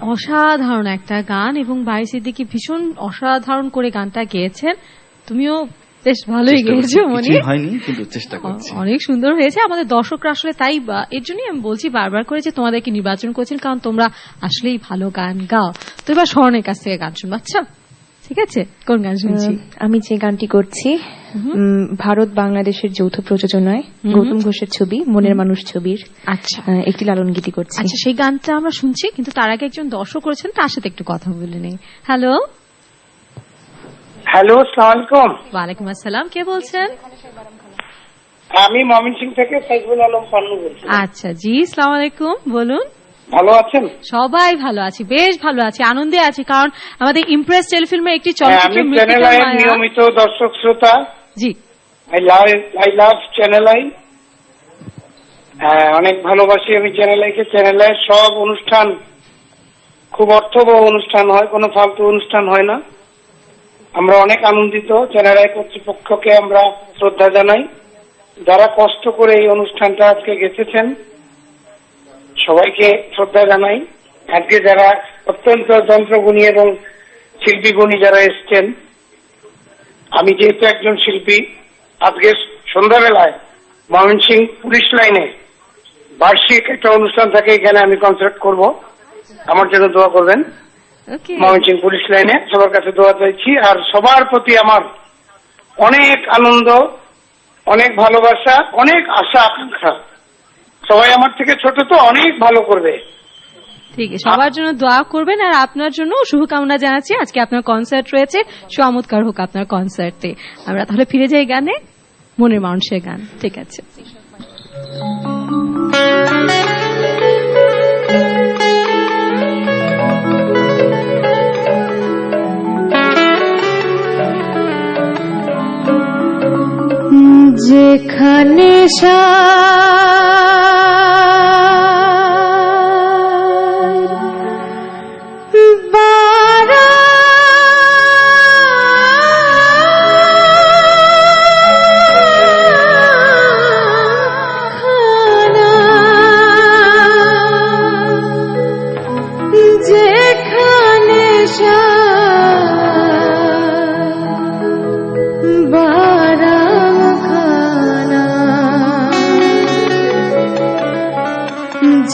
অসাধারণ একটা গান এবং বাই সিদ্দিকি ভীষণ অসাধারণ করে গানটা গেয়েছেন। তুমিও বেশ ভালোই। গেয়েছো মনে। হয়নি কিন্তু চেষ্টা করছি। অনেক সুন্দর হয়েছে। আমাদের দর্শকরা আসলে তাই এর জন্যই আমি বলছি বারবার করে যে তোমাদেরকে নির্বাচন করেছেন কারণ তোমরা আসলেই ভালো গান গাও। তো এবার স্বর্ণের কাছ থেকে গান শুনব। আচ্ছা। ঠিক আছে? কোন গান শুনছি? আমি যে গানটি করছি ভারত বাংলাদেশের যৌথ প্রযোজনায় গৌতম ঘোষের ছবি মনের মানুষ ছবির আচ্ছা। একটি লালন গীতি করছি। আচ্ছা সেই গানটা আমরা শুনছি কিন্তু তার আগে একজন দর্শক করেছেন তার সাথে একটু কথা বলে নেই। হ্যালো? হ্যালো সালামালাইকুম ওয়ালাইকুম আসসালাম কে বলছেন? আমি মমিন সিং থেকে সাইফুল আলম পান্নু বলছি। আচ্ছা জি সালাম আলাইকুম বলুন। ভালো আছেন? সবাই ভালো আছি বেশ ভালো আছি আনন্দে আছি কারণ আমাদের ইমপ্রেস টেলিফিল্মের একটি হ্যাঁ, আমি চলচ্চিত্র চ্যানেল আই নিয়মিত দর্শক শ্রোতা। জি। I love I love channel I হ্যাঁ অনেক ভালোবাসি আমি চ্যানেল আইকে চ্যানেল আই সব অনুষ্ঠান খুব অর্থবহ অনুষ্ঠান হয় কোনো ফালতু অনুষ্ঠান হয় না। আমরা অনেক আনন্দিত চ্যানেল আই কর্তৃপক্ষকে আমরা শ্রদ্ধা জানাই। যারা কষ্ট করে এই অনুষ্ঠানটা আজকে গেছেছেন সবাইকে শ্রদ্ধা জানাই। আজকে যারা অত্যন্ত যন্ত্রগুণী এবং শিল্পীগুণী যারা এসছেন আমি যেহেতু একজন শিল্পী আজকে সন্ধ্যাবেলায় ময়মনসিং পুলিশ লাইনে বার্ষিক একটা অনুষ্ঠান থাকে এখানে আমি কনসার্ট করব। আমার জন্য দোয়া করবেন। ময়মনসিং পুলিশ লাইনে সবার কাছে দোয়া চাইছি। আর সবার প্রতি আমার অনেক আনন্দ অনেক ভালোবাসা অনেক আশা আকাঙ্ক্ষা। সবাই আমার থেকে ছোট তো অনেক ভালো করবে। ঠিক আছে সবার জন্য দোয়া করবেন আর আপনার জন্য শুভকামনা জানাচ্ছি। আজকে আপনার কনসার্ট রয়েছে চমৎকার হোক আপনার কনসার্টে আমরা তাহলে ফিরে যাই গানে মনের মানুষের গান ঠিক আছে। যেখানে যেখানে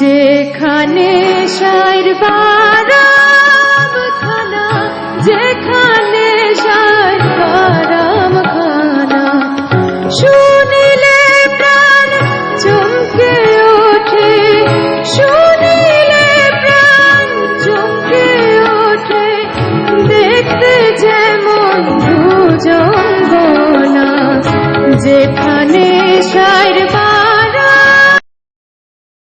যেখানে বারামখানা যেখানে সাইর বারামখানা শুনিলে প্রাণ চমকে ওঠে, শুনিলে প্রাণ চমকে ওঠে। দেখতে যেমন দুজন যেখানে